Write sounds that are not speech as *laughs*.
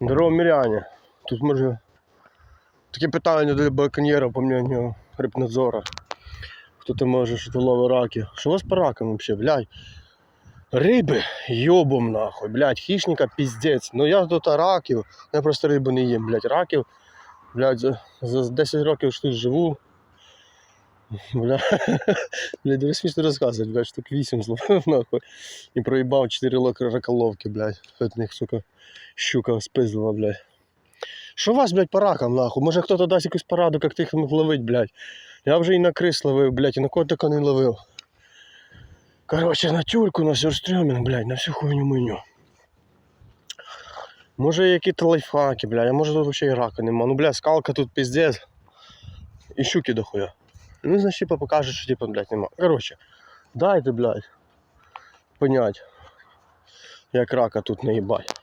Здорово, міряні. Тут може таке питання до браконьєра, по мнению рибнадзора. Хто ти може, що ти ловить раки? Що у вас по ракам взагалі, блядь? Риби йобом нахуй, блядь, хищника піздець. Ну я тут раків, я просто рибу не їм, блядь, раків. Блядь, за, за 10 років що тут живу. Бля, *laughs* блядь, дуже смішно розказувати, блядь, штук 8 зловив нахуй. І проїбав 4 локи раколовки, блядь. От них, сука, щука спиздила, блядь. Що вас, блядь, по ракам, нахуй? Може хто-то дасть якусь пораду, як тих ловить, блядь. Я вже і на крис ловив, блядь, і на котика не ловив. Короче, на тюльку, на сюрстрёмінг, блядь, на всю хуйню меню. Може якісь лайфхаки, блядь, а може тут вообще і рака нема. Ну, блядь, скалка тут пиздец. І щуки дохуя. Ну, значить, типа покаже, що типа, блядь, нема. Коротше, дайте, блядь, понять, як рака тут наїбать.